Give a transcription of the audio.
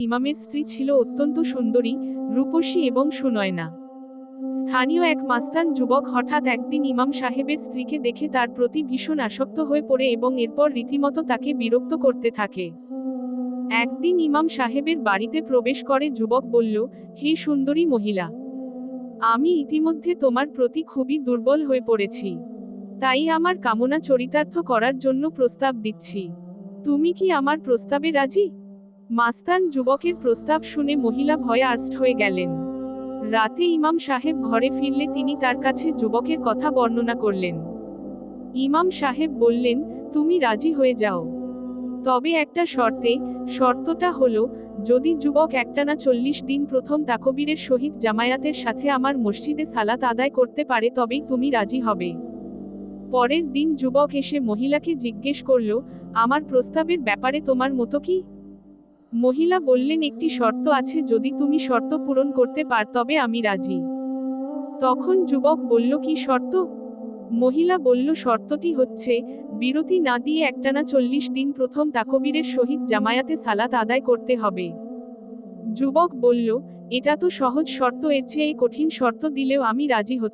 ইমামের স্ত্রী ছিল অত্যন্ত সুন্দরী, রূপসী এবং সুনয়না। স্থানীয় এক মাস্তান যুবক হঠাৎ একদিন ইমাম সাহেবের স্ত্রীকে দেখে তার প্রতি ভীষণ আসক্ত হয়ে পড়ে এবং এরপর রীতিমতো তাকে বিরক্ত করতে থাকে। একদিন ইমাম সাহেবের বাড়িতে প্রবেশ করে, যুবক বলল, হে সুন্দরী মহিলা, আমি ইতিমধ্যে তোমার প্রতি খুবই দুর্বল হয়ে পড়েছি। তাই আমার কামনা চরিতার্থ করার জন্য প্রস্তাব দিচ্ছি। তুমি কি আমার প্রস্তাবে রাজি? মাস্তান যুবকের প্রস্তাব শুনে মহিলা ভয়ে আর্স্ট হয়ে গেলেন। রাতে ইমাম সাহেব ঘরে ফিরলে তিনি তার কাছে যুবকের কথা বর্ণনা করলেন। ইমাম সাহেব বললেন, তুমি রাজি হয়ে যাও। তবে একটা শর্তে, শর্তটা হলো, যদি যুবক একটানা চল্লিশ দিন প্রথম তাকবীরের সহিত জামায়াতের সাথে আমার মসজিদে সালাত আদায় করতে পারে তবেই তুমি রাজি হবে। পরের দিন যুবক এসে মহিলাকে জিজ্ঞেস করল, আমার প্রস্তাবের ব্যাপারে তোমার মতো কি? মহিলা বললেন, একটি শর্ত আছে, যদি তুমি শর্ত পূরণ করতে পার, তবে আমি রাজি। তখন যুবক বলল, কি শর্ত? মহিলা বলল, শর্তটি হচ্ছে, বিরতি না দিয়ে একটানা চল্লিশ দিন প্রথম তাকবীরের সহিত জামায়াতে সালাত আদায় করতে হবে। যুবক বলল, এটা তো সহজ শর্ত, এর চেয়ে কঠিন শর্ত দিলেও আমি রাজি হত